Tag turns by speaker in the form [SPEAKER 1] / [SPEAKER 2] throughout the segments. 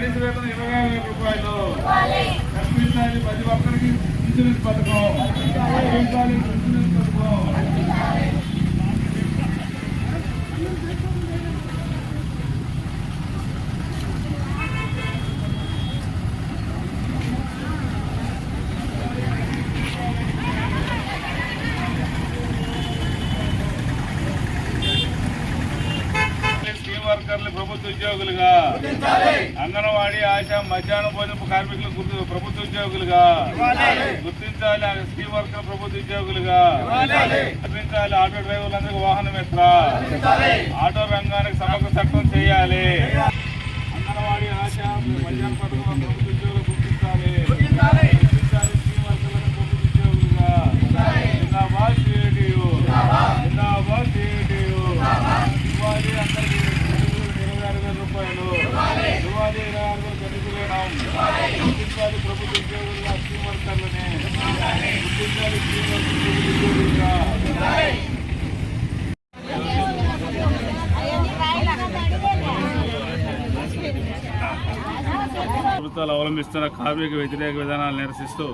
[SPEAKER 1] కనీస వేతనం ఇరవై ఆరు వేల రూపాయలు. కల్పించాలి ప్రతి ఒక్కరికి ఇన్సూరెన్స్ పథకం. ఇన్సూరెన్స్ పథకం స్కీమ్ వర్కర్లు ప్రభుత్వ ఉద్యోగులుగా. అంగన్వాడీ ఆశ మధ్యాహ్న భోజనపు కార్మికులు ప్రభుత్వ ఉద్యోగులుగా. గుర్తించాలి ఆ స్కీమ్ వర్కర్ ప్రభుత్వ ఉద్యోగులుగా. గుర్తించాలి ఆటో డ్రైవర్లందరికీ వాహన మిత్ర ఆటో రంగానికి సమగ్ర చట్టం చేయాలి. అంగన్వాడీ ఆశ మధ్యాహ్న పథకం ప్రభుత్వ ఉద్యోగులు గుర్తించాలి గుర్తించాలి స్కీమ్ వర్కర్లను ప్రభుత్వ ఉద్యోగులుగా జిందాబాద్ సిఐటియు జిందాబాద్ సిఐటియు ఇవ్వాలి అందరికీ ఇరవై ఆరు వేల రూపాయలు ఇవ్వాలి ఇరవై ఆరు వేల గుర్తించాలి ప్రభుత్వ ఉద్యోగులుగా స్కీమ్ వర్కర్లని గుర్తించాలి స్కీమ్ ఉద్యోగులుగా ప్రభుత్వాలు అవలంబిస్తున్న కార్మిక వ్యతిరేక విధానాలు నిరసిస్తూ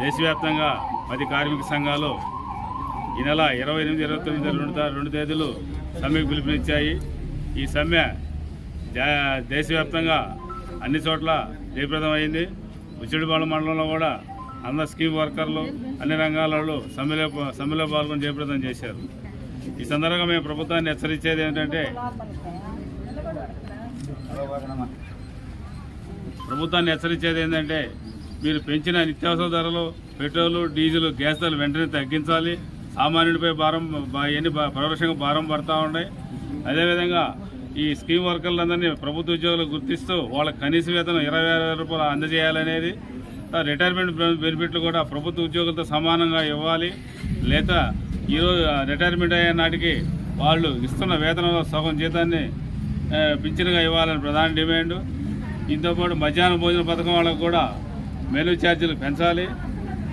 [SPEAKER 1] దేశవ్యాప్తంగా పది కార్మిక సంఘాలు ఈ నెల ఇరవై ఎనిమిది ఇరవై తొమ్మిది రెండు రెండు తేదీలు సమ్మెకు పిలుపునిచ్చాయి. ఈ సమ్మె దేశవ్యాప్తంగా అన్ని చోట్ల జయప్రదమైంది. ఉచ్చిడిపాలెం మండలంలో కూడా అందరు స్కీమ్ వర్కర్లు అన్ని రంగాలలో సమ్మెలో సమ్మెలో పాల్గొని జయప్రదం చేశారు. ఈ సందర్భంగా మేము ప్రభుత్వాన్ని హెచ్చరించేది ఏంటంటే ప్రభుత్వాన్ని హెచ్చరించేది ఏంటంటే మీరు పెంచిన నిత్యావసర ధరలు పెట్రోలు డీజిల్ గ్యాస్ ధరలు వెంటనే తగ్గించాలి. సామాన్యుడిపై భారం ఎన్ని పరోక్షంగా భారం పడతా ఉన్నాయి. అదేవిధంగా ఈ స్కీమ్ వర్కర్లందరినీ ప్రభుత్వ ఉద్యోగులు గుర్తిస్తూ వాళ్ళకి కనీస వేతనం ఇరవై ఆరు వేల రూపాయలు అందజేయాలనేది రిటైర్మెంట్ బెనిఫిట్లు కూడా ప్రభుత్వ ఉద్యోగులతో సమానంగా ఇవ్వాలి. లేదా ఈరోజు రిటైర్మెంట్ అయ్యే నాటికి వాళ్ళు ఇస్తున్న వేతనంలో సగం జీతాన్ని పింఛన్గా ఇవ్వాలని ప్రధాన డిమాండ్. దీంతోపాటు మధ్యాహ్న భోజన పథకం వాళ్ళకు కూడా మెనూ ఛార్జీలు పెంచాలి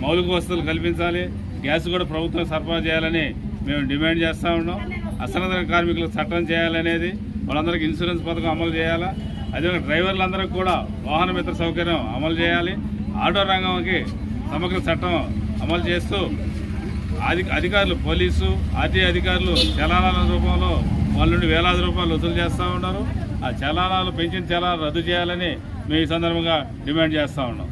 [SPEAKER 1] మౌలిక వసతులు కల్పించాలి గ్యాస్ కూడా ప్రభుత్వం సరఫరా చేయాలని మేము డిమాండ్ చేస్తూ ఉన్నాం. అసంఘటిత కార్మికులకు చట్టం చేయాలనేది వాళ్ళందరికీ ఇన్సూరెన్స్ పథకం అమలు చేయాలా? అదేవిధంగా డ్రైవర్లందరికీ కూడా వాహన మిత్ర సౌకర్యం అమలు చేయాలి. ఆటో రంగంకి సమగ్ర చట్టం అమలు చేస్తూ అధి అధికారులు పోలీసు ఆర్టీఐ అధికారులు చలానాల రూపంలో వాళ్ళ నుండి వేలాది రూపాయలు వసూలు చేస్తూ ఉన్నారు. ఆ చలానాలు పెంచిన చలానాలు రద్దు చేయాలని మేము ఈ సందర్భంగా డిమాండ్ చేస్తూ ఉన్నాం.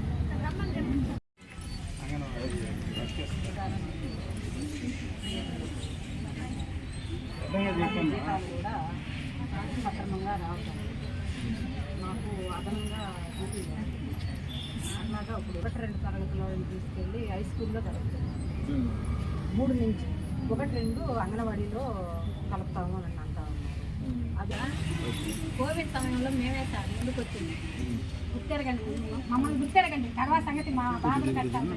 [SPEAKER 2] సక్రమంగా రావటం. మాకు అదనంగా డ్యూటీ అట్లాగా ఇప్పుడు ఒకటి రెండు తరగతిలో తీసుకెళ్ళి హై స్కూల్లో జరుగుతుంది మూడు నుంచి ఒకటి రెండు అంగన్వాడీలో కలుపుతాము అని అంటా
[SPEAKER 3] కోవిడ్ సమయంలో మేమే సార్ ముందుకు వచ్చింది. గుర్తెరగండి. మమ్మల్ని గుర్తెరగండి. తర్వాత సంగతి మా బాబులు కట్టాలి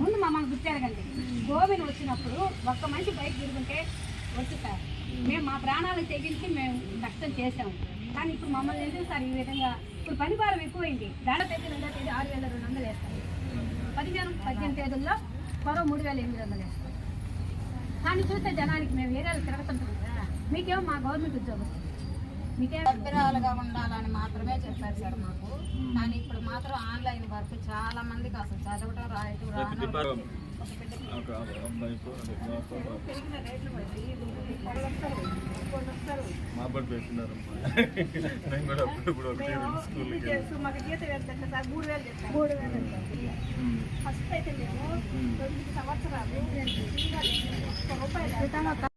[SPEAKER 3] ముందు మమ్మల్ని గుర్తెరగండి. కోవిడ్ వచ్చినప్పుడు ఒక్క మనిషి బయట తిరుగుంటే వచ్చి సార్ మేము మా ప్రాణాలు తెగించి మేము చేసాము కానీ ఇప్పుడు మమ్మల్ని ఎందుకు సార్ ఈ విధంగా? ఇప్పుడు పని భారం ఎక్కువైంది. దాడ తేదీ రెండో తేదీ ఆరు వేల రెండు వందలు వేస్తారు. పదిహేను పద్దెనిమిది తేదీల్లో మరో మూడు వేల ఎనిమిది వందలు వేస్తారు. కానీ చూస్తే జనానికి మేము ఏరియాలు తిరుగుతుంటాం కదా. మీకేమో మా గవర్నమెంట్ ఉద్యోగం. మీకేం
[SPEAKER 2] సభ్యురాలుగా ఉండాలని మాత్రమే చెప్పారు సార్ మాకు. కానీ ఇప్పుడు మాత్రం ఆన్లైన్ వర్క్ చాలా మందికి అసలు చదవటం రాయటం రాను ఒక బిడ్డకి పెరిగిన రేట్లు
[SPEAKER 1] మా బట్టి పెట్టినారమ్మా నేను కూడా అప్పుడు
[SPEAKER 2] ఇది ఫస్ట్ అయితే మేము సంవత్సరాలు. రూపాయలు